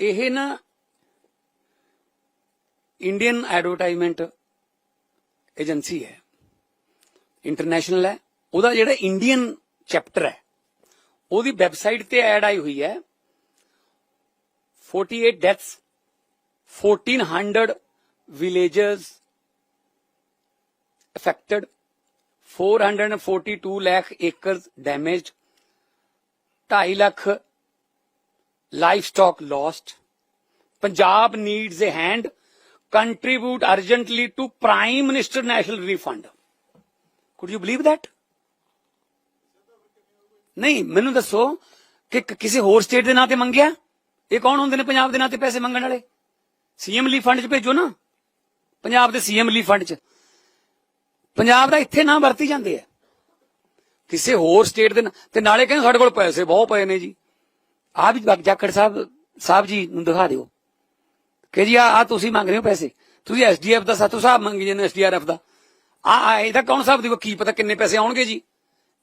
ਇਹ ਨਾ Indian advertisement agency ਹੈ। ਇੰਟਰਨੈਸ਼ਨਲ ਹੈ। ਉਹਦਾ ਜਿਹੜਾ ਇੰਡੀਅਨ ਚੈਪਟਰ ਹੈ, ਉਹਦੀ ਵੈਬਸਾਈਟ ਤੇ ਐਡ ਆਈ ਹੋਈ ਹੈ। 48 deaths 1400 villages affected 442 lakh acres damaged 2.5 lakh livestock lost. Punjab needs a hand. Contribute urgently to prime minister national relief fund could you believe that? ਨਹੀਂ ਮੈਨੂੰ ਦੱਸੋ ਕਿ ਕਿਸੇ ਹੋਰ ਸਟੇਟ ਦੇ ਨਾਂ ਤੇ ਮੰਗਿਆ ਇਹ ਕੌਣ ਹੁੰਦੇ ਨੇ ਪੰਜਾਬ ਦੇ ਨਾਂ ਤੇ ਪੈਸੇ ਮੰਗਣ ਵਾਲੇ ਸੀਐਮ ਲਈ ਫੰਡ 'ਚ ਭੇਜੋ ਨਾ ਪੰਜਾਬ ਦੇ ਸੀਐਮ ਲਈ ਫੰਡ 'ਚ ਪੰਜਾਬ ਦਾ ਇੱਥੇ ਨਾਂ ਵਰਤੀ ਜਾਂਦੇ ਆ ਕਿਸੇ ਹੋਰ ਸਟੇਟ ਦੇ ਨਾਂ- ਤੇ ਨਾਲੇ ਕਹਿੰਦੇ ਸਾਡੇ ਕੋਲ ਪੈਸੇ ਬਹੁਤ ਪਏ ਨੇ ਜੀ ਆ ਵੀ ਜਾਖੜ ਸਾਹਿਬ ਸਾਹਿਬ ਜੀ ਨੂੰ ਦਿਖਾ ਦਿਓ। ਕਿ ਜੀ ਆ ਤੁਸੀਂ ਮੰਗ ਰਹੇ ਹੋ ਪੈਸੇ। ਤੁਸੀਂ ਐਸਡੀਐਫ ਦਾ, ਸਾਤੋਂ ਸਾਹਿਬ ਮੰਗੀ ਜਾਂਦੇ ਐਸਡੀਆਰਐਫ ਦਾ। ਆ ਆ ਇਹਦਾ ਕੌਣ ਸਾਹਿਬ ਦੀ ਕੀ ਪਤਾ ਕਿੰਨੇ ਪੈਸੇ ਆਉਣਗੇ ਜੀ।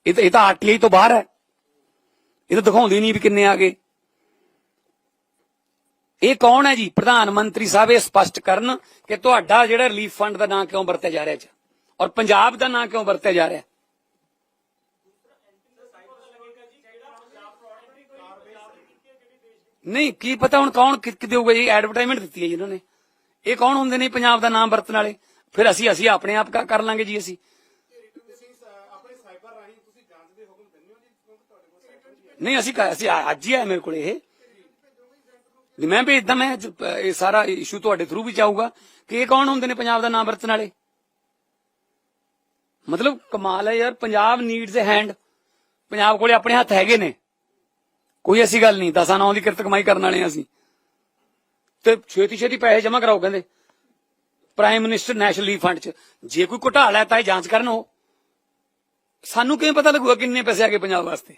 ਇਹ ਤਾਂ ਇਹ ਤਾਂ ਆਰਟੀਆਈ ਤੋਂ ਬਾਹਰ ਹੈ। ਇਹ ਤਾਂ ਦਿਖਾਉਂਦੇ ਨਹੀਂ ਵੀ ਕਿੰਨੇ ਆ ਗਏ। ਇਹ ਕੌਣ ਹੈ ਜੀ? ਪ੍ਰਧਾਨ ਮੰਤਰੀ ਸਾਹਿਬ, ਇਹ ਸਪਸ਼ਟ ਕਰਨ ਕਿ ਤੁਹਾਡਾ ਜਿਹੜਾ ਰਿਲੀਫ ਫੰਡ ਦਾ ਨਾਂ ਕਿਉਂ ਵਰਤਿਆ ਜਾ ਰਿਹਾ ਹੈ ਔਰ ਪੰਜਾਬ ਦਾ ਨਾਂ ਕਿਉਂ ਵਰਤਿਆ ਜਾ ਰਿਹਾ? ਨਹੀਂ, ਕੀ ਪਤਾ ਹੁਣ ਕੌਣ ਕਿ ਦੇਊਗਾ? ਜੀ ਐਡਵਰਟਾਈਜ਼ਮੈਂਟ ਦਿੱਤੀ ਹੈ ਜੀ ਇਹਨਾਂ ਨੇ। ਇਹ ਕੌਣ ਹੁੰਦੇ ਨੇ ਪੰਜਾਬ ਦਾ ਨਾਮ ਵਰਤਣ ਵਾਲੇ? ਫਿਰ ਅਸੀਂ ਅਸੀਂ ਆਪਣੇ ਆਪ ਕਰ ਲਾਂਗੇ ਜੀ ਅਸੀਂ। ਨਹੀਂ, ਅਸੀਂ ਅਸੀਂ ਅੱਜ ਹੀ ਆਇਆ ਮੇਰੇ ਕੋਲ ਇਹ। ਨਹੀਂ, ਮੈਂ ਵੀ ਇਦਾਂ ਮੈਂ ਇਹ ਸਾਰਾ ਇਸ਼ੂ ਤੁਹਾਡੇ ਥਰੂ ਵੀ ਚਾਹੂਗਾ ਕਿ ਇਹ ਕੌਣ ਹੁੰਦੇ ਨੇ ਪੰਜਾਬ ਦਾ ਨਾਮ ਵਰਤਣ ਵਾਲੇ? ਮਤਲਬ ਕਮਾਲ ਹੈ ਯਾਰ, Punjab needs a hand Punjab ਕੋਲੇ ਆਪਣੇ ਹੱਥ ਹੈਗੇ ਨੇ। ਕੋਈ ਐਸੀ ਗੱਲ ਨਹੀਂ, ਦਸਾਂ ਨੌਂ ਦੀ ਕਿਰਤ ਕਮਾਈ ਕਰਨ ਵਾਲੇ ਹਾਂ ਅਸੀਂ। ਤੇ ਛੇਤੀ ਛੇਤੀ ਪੈਸੇ ਜਮ੍ਹਾਂ ਕਰਾਓ, ਕਹਿੰਦੇ। Prime minister national refund fund ਚ। ਜੇ ਕੋਈ ਘੁਟਾਲਾ ਹੈ ਤਾਂ ਇਹ ਜਾਂਚ ਕਰਨ ਉਹ। ਸਾਨੂੰ ਕਿਵੇਂ ਪਤਾ ਲੱਗੂਗਾ ਕਿੰਨੇ ਪੈਸੇ ਆ ਗਏ ਪੰਜਾਬ ਵਾਸਤੇ?